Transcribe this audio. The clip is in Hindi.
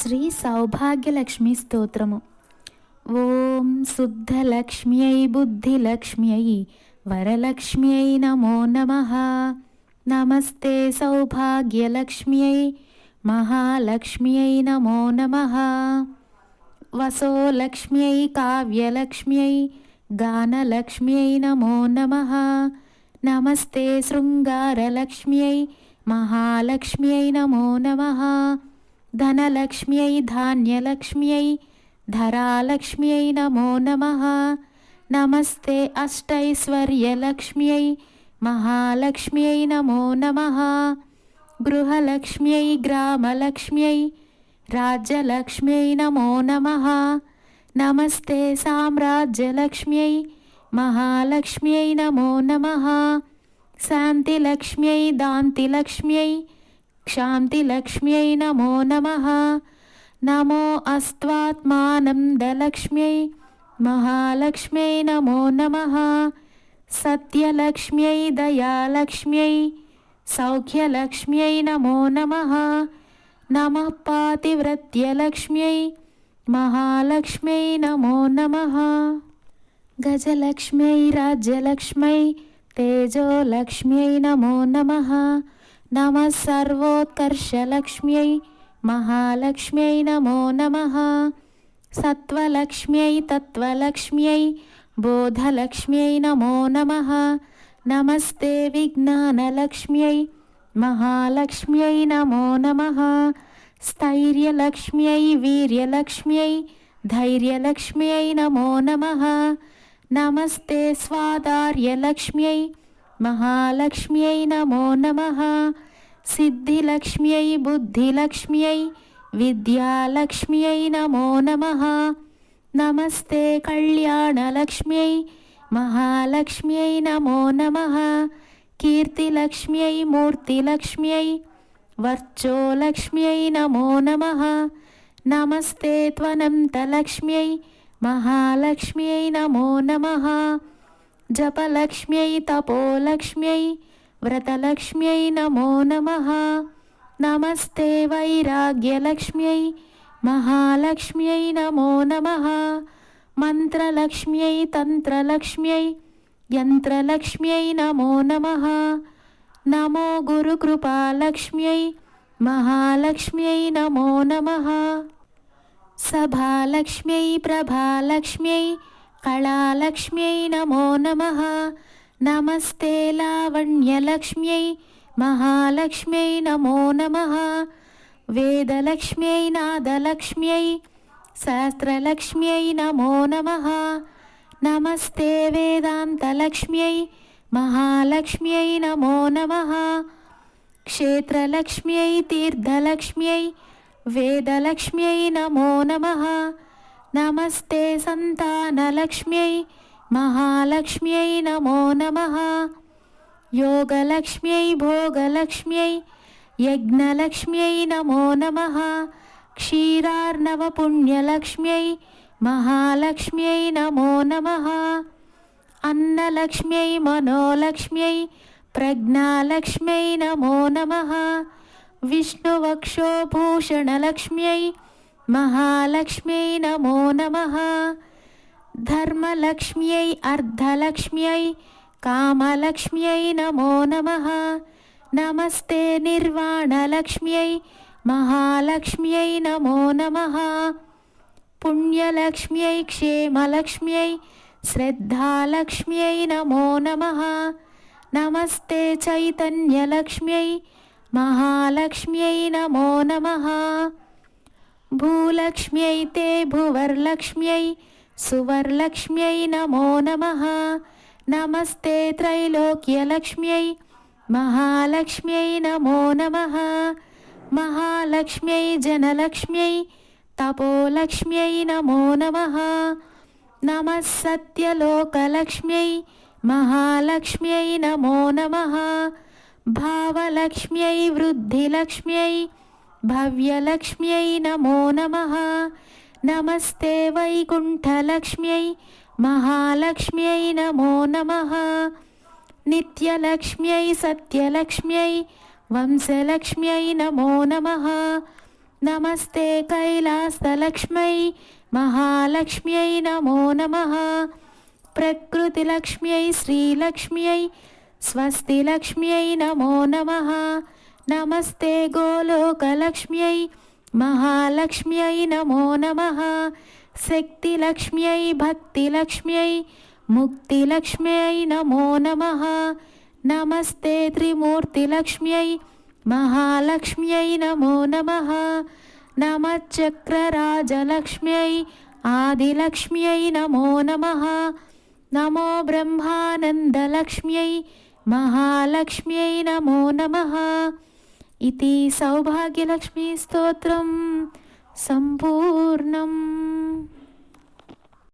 శ్రీ సౌభాగ్యలక్ష్మి స్తోత్రము. ఓం శుద్ధలక్ష్మ్యై బుద్ధిలక్ష్మ్యై వరలక్ష్మ్యై నమో నమ. నమస్తే సౌభాగ్యలక్ష్మ్యై మహాలక్ష్మ్యై నమో నమ. వసోలక్ష్మ్యై కావ్యలక్ష్మ్యై గానలక్ష్మ్యై నమో నమ. నమస్తే శృంగారలక్ష్మ్యై మహాలక్ష్మ్యై నమో నమ. धनलक्ष्म्यै धान्यलक्ष्म्यै धरालक्ष्म्यै नमो नमः। नमस्ते अष्टैश्वर्यलक्ष्म्यै महालक्ष्म्यै नमो नमः। गृहलक्ष्म्यै ग्रामलक्ष्म्यै राज्यलक्ष्म्यै नमो नमः। नमस्ते साम्राज्यलक्ष्म्यै महालक्ष्म्यै नमो नमः। शान्तिलक्ष्म्यै दान्तिलक्ष्म्यै क्षान्तिलक्ष्म्यै नमो नमः। नमो अस्त्वात्मानन्दलक्ष्म्यै महालक्ष्म्यै नमो नमः। सत्यलक्ष्म्यै, दयालक्ष्म्यै, सौख्यलक्ष्म्यै नमो नमः। नमः पातिव्रत्यलक्ष्म्यै महालक्ष्म्यै नमो नमः। गजलक्ष्म्यै, राज्यलक्ष्म्यै, तेजोलक्ष्म्यै नमो नमः। नमः सर्वोत्कर्षलक्ष्म्यै महालक्ष्म्यै नमो नमः। सत्त्वलक्ष्म्यै तत्त्वलक्ष्म्यै बोधलक्ष्म्यै नमो नमः। नमस्ते विज्ञानलक्ष्म्यै महालक्ष्म्यै नमो नमः। स्थैर्यलक्ष्म्यै वीर्यलक्ष्म्यै धैर्यलक्ष्म्यै नमो नमः। नमस्ते स्वादार्यलक्ष्म्यै महालक्ष्म्यै नमो नमः। सिद्धिलक्ष्म्यै, बुद्धिलक्ष्म्यै, विद्यालक्ष्म्यै नमो नमः। नमस्ते कल्याणलक्ष्म्यै, महालक्ष्म्यै नमो नमः। कीर्तिलक्ष्म्यै, मूर्तिलक्ष्म्यै, वर्चोलक्ष्म्यै नमो नमः। नमस्ते त्वनन्तलक्ष्म्यै, महालक्ष्म्यै नमो नमः। जपलक्ष्म्यै तपोलक्ष्म्यै व्रतलक्ष्म्यै नमो नमः। नमस्ते वैराग्यलक्ष्म्यै महालक्ष्म्यै नमो नमः। मन्त्रलक्ष्म्यै तन्त्रलक्ष्म्यै यन्त्रलक्ष्म्यै नमो नमः। नमो गुरुकृपालक्ष्म्यै महालक्ष्म्यै नमो नमः। सभालक्ष्म्यै प्रभालक्ष्म्यै कलालक्ष्म्यै नमो नमः नमस्ते लावण्यलक्ष्म्यै महालक्ष्म्यै नमो नमः वेदलक्ष्म्यै नादलक्ष्म्यै सहस्रलक्ष्म्यै नमो नमः नमस्ते वेदान्तलक्ष्म्यै महालक्ष्म्यै नमो नमः क्षेत्रलक्ष्म्यै तीर्थलक्ष्म्यै वेदलक्ष्म्यै नमो नमः नमस्ते सन्तानलक्ष्म्यै महालक्ष्म्यै नमो नमः। योगलक्ष्म्यै, भोगलक्ष्म्यै, यज्ञलक्ष्म्यै नमो नमः। क्षीरार्णवपुण्यलक्ष्म्यै, महालक्ष्म्यै नमो नमः। अन्नलक्ष्म्यै, मनोलक्ष्म्यै, प्रज्ञालक्ष्म्यै नमो नमः। विष्णुवक्षोभूषणलक्ष्म्यै महालक्ष्म्यै नमो नमः। धर्मलक्ष्म्यै, अर्धलक्ष्म्यै, कामलक्ष्म्यै नमो नमः। नमस्ते निर्वाणलक्ष्म्यै, महालक्ष्म्यै नमो नमः। पुण्यलक्ष्म्यै, क्षेमलक्ष्म्यै, श्रद्धालक्ष्म्यै नमो नमः। नमस्ते चैतन्यलक्ष्म्यै, महालक्ष्म्यै नमो नमः। भूलक्ष्म्यै ते भुवर्लक्ष्म्यै, सुवर्लक्ष्म्यै नमो नमः। नमस्ते त्रैलोक्यलक्ष्म्यै, महालक्ष्म्यै नमो नमः। महालक्ष्म्यै जनलक्ष्म्यै, तपोलक्ष्म्यै नमो नमः। नमः सत्यलोकलक्ष्म्यै महालक्ष्म्यै नमो नमः। भावलक्ष्म्यै, वृद्धिलक्ष्म्यै भव्यलक्ष्म्यै नमो नमः। नमस्ते वैकुण्ठलक्ष्म्यै, महालक्ष्म्यै नमो नमः। नित्यलक्ष्म्यै, सत्यलक्ष्म्यै, वंशलक्ष्म्यै नमो नमः। नमस्ते कैलासलक्ष्म्यै, महालक्ष्म्यै नमो नमः। प्रकृतिलक्ष्म्यै, श्रीलक्ष्म्यै, स्वस्तिलक्ष्म्यै नमो नमः। नमस्ते गोलोकलक्ष्म्यै, महालक्ष्म्यै नमो नमः। शक्तिलक्ष्म्यै, भक्तिलक्ष्म्यै, मुक्तिलक्ष्म्यै नमो नमः। नमस्ते त्रिमूर्तिलक्ष्म्यै, महालक्ष्म्यै नमो नमः। नमश्चक्रराजलक्ष्म्यै आदिलक्ष्म्यै नमो नमः। नमो ब्रह्मानन्दलक्ष्म्यै, महालक्ष्म्यै नमो नमः। ఇది సౌభాగ్యలక్ష్మీ స్తోత్రం సంపూర్ణం